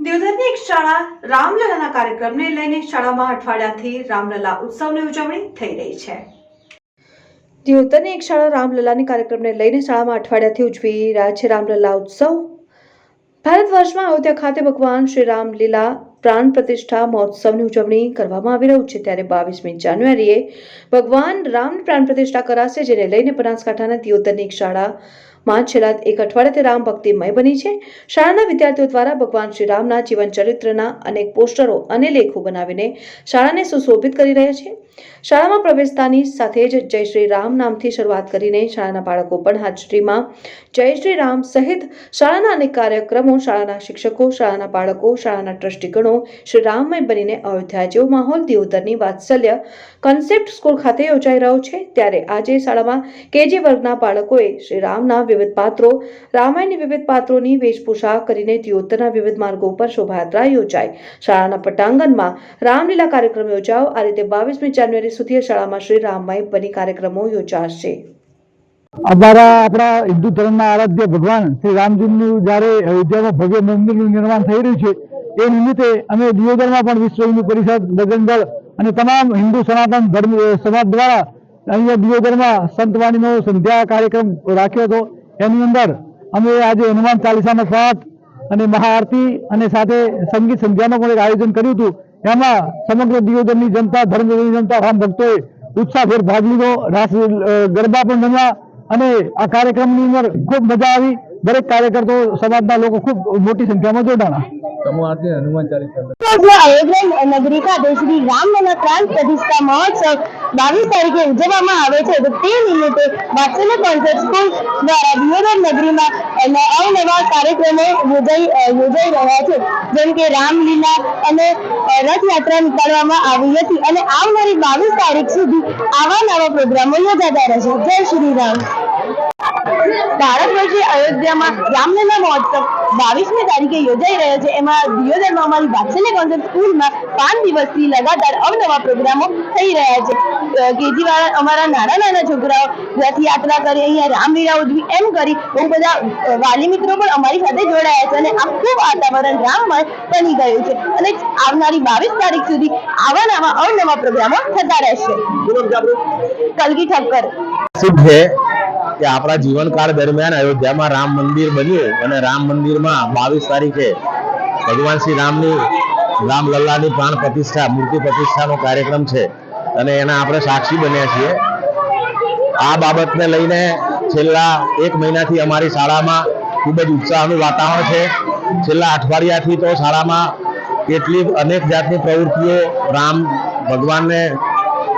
દેવધરની એક શાળા રામલલાના કાર્યક્રમને લઈને શાળામાં અઠવાડિયાથી રામલલા ઉત્સવની ઉજવણી થઈ રહી છે. દેવધરની એક શાળા રામલલાની કાર્યક્રમને લઈને શાળામાં અઠવાડિયાથી ઉજવી રહ્યા છે રામલલા ઉત્સવ. ભારત વર્ષમાં અયોધ્યા ખાતે ભગવાન શ્રી રામલીલા પ્રાણ પ્રતિષ્ઠા મહોત્સવની ઉજવણી કરવામાં આવી રહ્યું છે. ત્યારે બાવીસમી જાન્યુઆરીએ ભગવાન રામની પ્રાણ પ્રતિષ્ઠા કરાશે, જેને લઈને બનાસકાંઠાના દિયોદરની એક શાળામાં છેલ્લા એક અઠવાડિયાથી રામ ભક્તિમય બની છે. શાળાના વિદ્યાર્થીઓ દ્વારા ભગવાન શ્રી રામના જીવન ચરિત્રના અનેક પોસ્ટરો અને લેખો બનાવીને શાળાને સુશોભિત કરી રહ્યા છે. શાળામાં પ્રવેશતાની સાથે જ જય શ્રી રામ નામથી શરૂઆત કરીને શાળાના બાળકો પણ હાજરીમાં જય શ્રી રામ સહિત શાળાના અનેક કાર્યક્રમો શાળાના શિક્ષકો, શાળાના બાળકો, શાળાના ટ્રસ્ટીગણો, શ્રી રામમય બનીને અયોધ્યા જેવો માહોલ દિયોદરની વાત્સલ્ય કન્સેપ્ટ સ્કૂલ ખાતે યોજાઈ રહ્યો છે. ત્યારે આજે શાળામાં કેજી વર્ગના બાળકોએ શ્રી રામના વિવિધ પાત્રો, રામાયણની વિવિધ પાત્રોની વેશભૂષા કરીને દિયોદરના વિવિધ માર્ગો ઉપર શોભાયાત્રા યોજાઈ. શાળાના પટાંગણમાં રામલીલા કાર્યક્રમ યોજાયો. આ રીતે બાવીસમી જાન્યુઆરી સુધી શાળામાં શ્રી રામમય બની કાર્યક્રમો યોજાશે. અમારા આપણા હિન્દુ ધર્મના આરાધ્ય ભગવાન શ્રી રામજીનું જ્યારે અયોધ્યામાં ભવ્ય મંદિરનું નિર્માણ થઈ રહ્યું છે, એ નિમિત્તે અમે દિયોદરમાં પણ વિશ્વ હિન્દુ પરિષદ નગરદળ અને તમામ હિન્દુ સનાતન ધર્મ, સમાજ દ્વારા અહીંયા દિયોદરમાં સંતવાણીનો સંધ્યા કાર્યક્રમ રાખ્યો હતો. એની અંદર અમે આજે હનુમાન ચાલીસાનો પાઠ અને મહાઆરતી અને સાથે સંગીત સંધ્યાનું પણ એક આયોજન કર્યું હતું. એમાં સમગ્ર દિયોદરની જનતા ધર્મની જનતા રામ ભક્તોએ ઉત્સાહભેર ભાગ લીધો. રાસ ગરબા પણ રમ્યા અને આ કાર્યક્રમની અંદર ખૂબ મજા આવી. દરેક કાર્યકર્તાઓ સમાજના લોકો ખૂબ મોટી સંખ્યામાં જોડાણા. સમૂહ આરતી હનુમાન ચાલીસા આજનો અયોધ્યા નગરી ખાતે શ્રી રામલલા પ્રાણ પ્રતિષ્ઠા મહોત્સવ બાવીસ તારીખે ઉજવવામાં આવે છે તો તે નિમિત્તે વાત્સલ્ય કોન્સર્ટ સ્કૂલ દ્વારા દિયોદર નગરીમાં અવનવા કાર્યક્રમો યોજાઈ યોજાઈ રહ્યા છે. જેમ કે રામલીલા અને રથયાત્રા નીકળવામાં આવી હતી અને આવનારી બાવીસ તારીખ સુધી આવા નવા પ્રોગ્રામો યોજાતા રહેશે. જય શ્રી રામ. ભારત વર્ષે અયોધ્યામાં રામલીલા મહોત્સવ બાવીસમી તારીખે યોજાઈ રહ્યો છે. એમાં દિયોદરમાં અમારી વાત્સલ્ય કોન્સેપ્ટ સ્કૂલમાં પાંચ દિવસથી લગાતાર અવનવા પ્રોગ્રામો થઈ રહ્યા છે. અ, કેજી અમારા નાના નાના છોકરાઓ રથયાત્રા કરી અહીંયા રામલીલા ઉજવી એમ કરી બહુ બધા વાલી મિત્રો પણ અમારી સાથે જોડાયા છે અને આખું વાતાવરણ રામમય બની ગયું છે. અને આવનારી બાવીસ તારીખ સુધી આવા નવા અવનવા પ્રોગ્રામો થતા રહેશે. કલગી ઠક્કર. શુભ કે આપણા જીવનકાળ દરમિયાન અયોધ્યામાં રામ મંદિર બન્યું અને રામ મંદિરમાં બાવીસ તારીખે ભગવાન શ્રી રામની રામલલ્લાની પ્રાણ પ્રતિષ્ઠા, મૂર્તિ પ્રતિષ્ઠાનો કાર્યક્રમ છે અને એના આપણે સાક્ષી બન્યા છીએ. આ બાબતને લઈને છેલ્લા એક મહિનાથી અમારી શાળામાં ખૂબ જ ઉત્સાહનું વાતાવરણ છે. છેલ્લા અઠવાડિયાથી તો શાળામાં કેટલી અનેક જાતની પ્રવૃત્તિઓ રામ ભગવાનને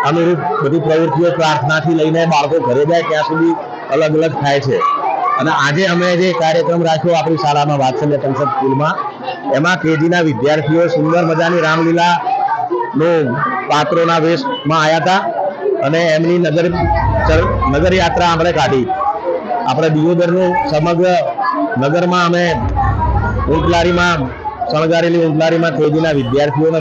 અનુરૂપ બધી પ્રવૃત્તિઓ પ્રાર્થનાથી લઈને બાળકો ઘરે જાય ત્યાં સુધી અલગ અલગ થાય છે. અને આજે અમે જે કાર્યક્રમ રાખ્યો, આપણી શાળામાં વાત્સલ્ય સંસદ સ્કૂલમાં, એમાં કેજીના વિદ્યાર્થીઓ સુંદર મજાની રામલીલા નો પાત્રોના વેશમાં આવ્યા હતા અને એમની નગર નગરયાત્રા નગર યાત્રા આપણે કાઢી. આપણે દિયોદરનું સમગ્ર નગરમાં અમે ઉંટલારીમાં શણગારેલી ઉંટલારીમાં કેજીના વિદ્યાર્થીઓને